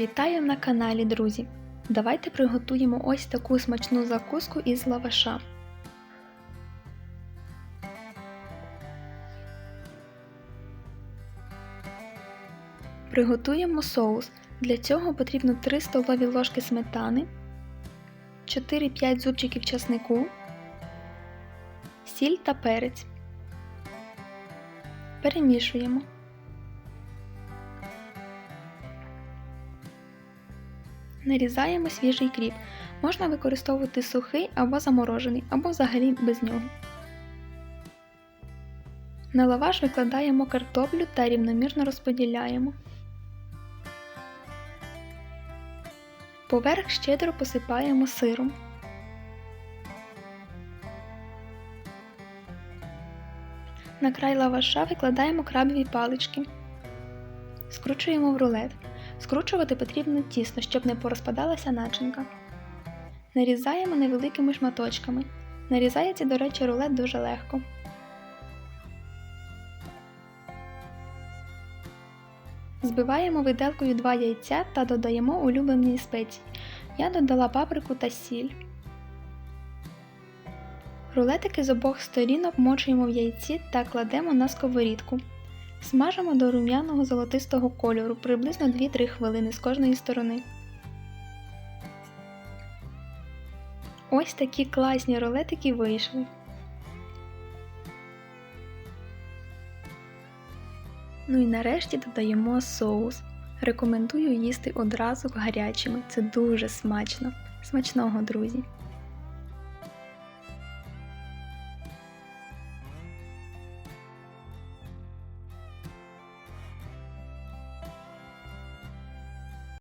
Вітаю на каналі, друзі! Давайте приготуємо ось таку смачну закуску із лаваша. Приготуємо соус. Для цього потрібно 3 столові ложки сметани, 4-5 зубчиків часнику, сіль та перець. Перемішуємо. Нарізаємо свіжий кріп. Можна використовувати сухий або заморожений, або взагалі без нього. На лаваш викладаємо картоплю та рівномірно розподіляємо. Поверх щедро посипаємо сиром. На край лаваша викладаємо крабові палички. Скручуємо в рулет. Скручувати потрібно тісно, щоб не порозпадалася начинка. Нарізаємо невеликими шматочками. Нарізається, до речі, рулет дуже легко. Збиваємо виделкою 2 яйця та додаємо улюблені спеції. Я додала паприку та сіль. Рулетики з обох сторін обмочуємо в яйці та кладемо на сковорідку. Смажимо до рум'яного золотистого кольору приблизно 2-3 хвилини з кожної сторони. Ось такі класні рулетики вийшли. Ну і нарешті додаємо соус. Рекомендую їсти одразу гарячими. Це дуже смачно. Смачного, друзі!